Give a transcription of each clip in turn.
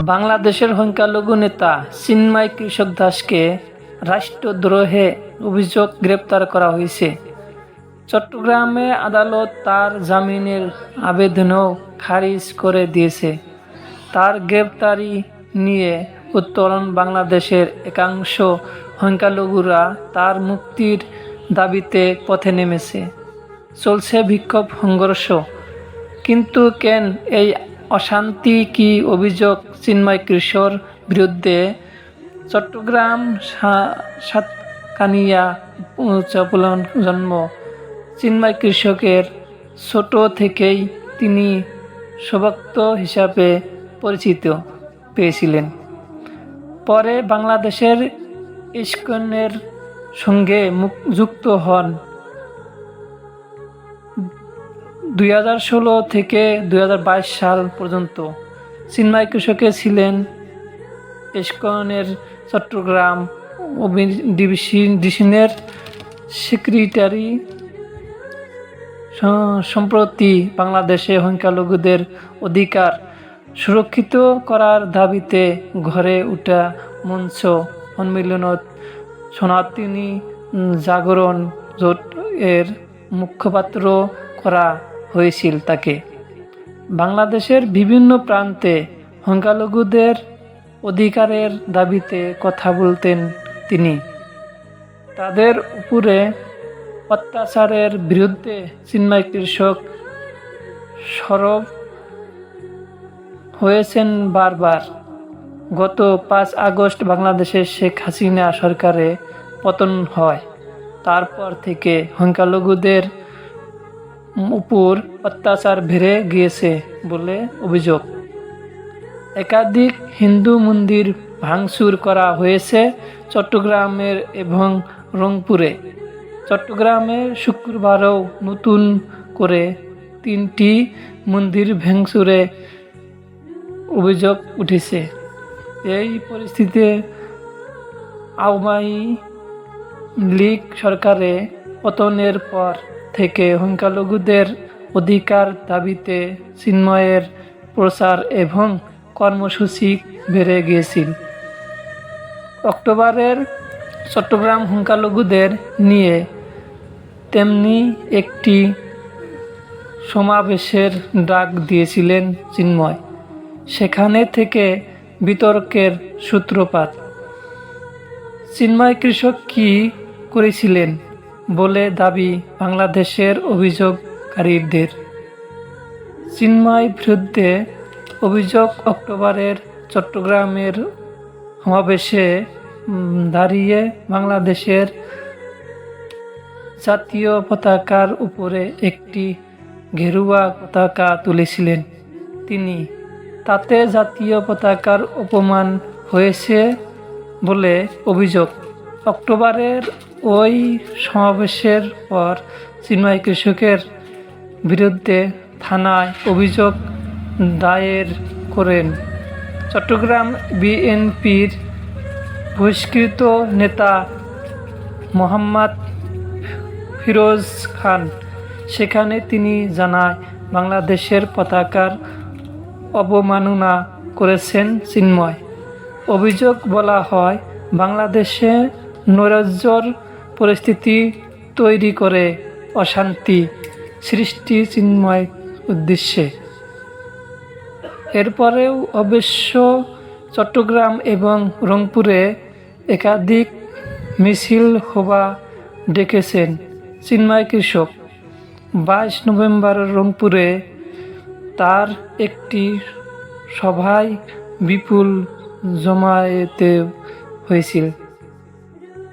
বাংলাদেশের সংখ্যালঘু নেতা চিন্ময় কৃষক দাসকে রাষ্ট্রদ্রোহে অভিযোগ গ্রেপ্তার করা হয়েছে। চট্টগ্রামে আদালত তার জামিনের আবেদনও খারিজ করে দিয়েছে। তার গ্রেপ্তারি নিয়ে উত্তরণ বাংলাদেশের একাংশ সংখ্যালঘুরা তার মুক্তির দাবিতে পথে নেমেছে। চলছে বিক্ষোভ, সংঘর্ষ। কিন্তু কেন এই অশান্তি কি অভিযোগ চিন্ময় কৃষ্ণর বিরুদ্ধে? চট্টগ্রাম সাতকানিয়া চপলন জন্ম। চিন্ময় কৃষকের ছোট থেকেই তিনি সভক্ত হিসাবে পরিচিত পেয়েছিলেন। পরে বাংলাদেশের ইস্কনের সঙ্গে যুক্ত হন। দুই হাজার ষোলো থেকে দুই হাজার বাইশ সাল পর্যন্ত চিন্ময় কৃষকে ছিলেন ইস্কনের চট্টগ্রাম ডিভিশনের সেক্রেটারি। সম্প্রতি বাংলাদেশে সংখ্যালঘুদের অধিকার সুরক্ষিত করার দাবিতে ঘরে উঠা মঞ্চ সম্মিলনত সনাতনী জাগরণ জোট এর মুখপাত্র করা হয়েছিল তাকে। বাংলাদেশের বিভিন্ন প্রান্তে সংখ্যালঘুদের অধিকারের দাবিতে কথা বলতেন তিনি। তাদের উপরে অত্যাচারের বিরুদ্ধে চিন্ময় কৃষক সরব হয়েছেন বারবার। গত পাঁচ আগস্ট বাংলাদেশের শেখ হাসিনা সরকারে পতন হয়। তারপর থেকে সংখ্যালঘুদের উপর অত্যাচার বেড়ে গিয়েছে বলে অভিযোগ। একাধিক হিন্দু মন্দির ভাঙচুর করা হয়েছে চট্টগ্রামের এবং রংপুরে। চট্টগ্রামে শুক্রবারও নতুন করে তিনটি মন্দির ভাঙচুরে অভিযোগ উঠেছে। এই পরিস্থিতিতে আওয়ামী লীগ সরকারে পতনের পর থেকে সংখ্যালঘুদের অধিকার দাবিতে চিন্ময়ের প্রচার এবং কর্মসূচি বেড়ে গিয়েছিল। অক্টোবরের চট্টগ্রাম সংখ্যালঘুদের নিয়ে তেমনি একটি সমাবেশের ডাক দিয়েছিলেন চিন্ময়। সেখানে থেকে বিতর্কের সূত্রপাত। চিন্ময় কৃষক কি করেছিলেন? বলে দাবি বাংলাদেশের অভিযোগকারীদের। চিন্ময় বিরুদ্ধে অভিযোগ অক্টোবরের চট্টগ্রামের সমাবেশে দাঁড়িয়ে বাংলাদেশের জাতীয় পতাকার উপরে একটি ঘেরুয়া পতাকা তুলেছিলেন তিনি। তাতে জাতীয় পতাকার অপমান হয়েছে বলে অভিযোগ। অক্টোবরের ওই সমাবেশের পর চিন্ময় কৃষকের বিরুদ্ধে থানায় অভিযোগ দায়ের করেন। চট্টগ্রাম বিএনপির বহিষ্কৃত নেতা মোহাম্মদ ফিরোজ খান। সেখানে তিনি জানায়, বাংলাদেশের পতাকার অবমাননা করেছেন চিন্ময়। অভিযোগ বলা হয়, বাংলাদেশে নৈরাজ্যর পরিস্থিতি তৈরি করে অশান্তি সৃষ্টি চিন্ময় উদ্দেশ্যে। এরপরেও অবশ্য চট্টগ্রাম এবং রংপুরে একাধিক মিছিল হবা ডেকেছেন চিন্ময় কৃষক। বাইশ নভেম্বর রংপুরে তার একটি সভায় বিপুল জমায়েতে হয়েছিল।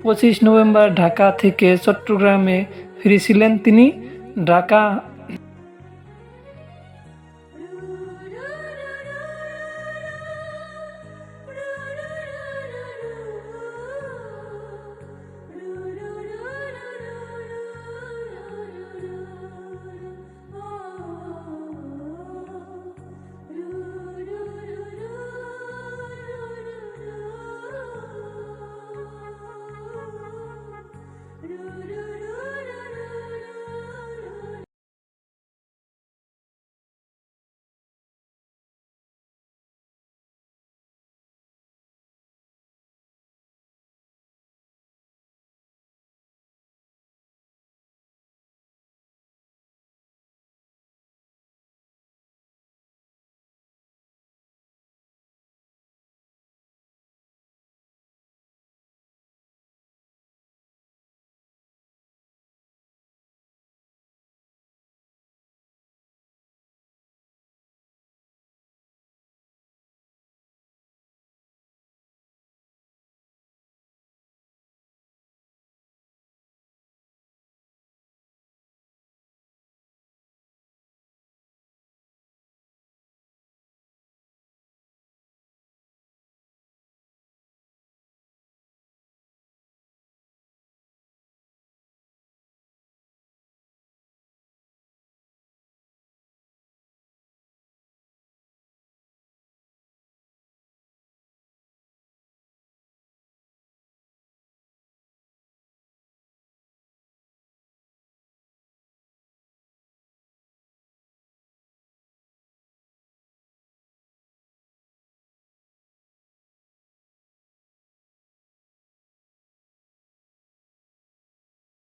পঁচিশ নভেম্বর ঢাকা থেকে চট্টগ্রামে ফিরেছিলেন তিনি। ঢাকা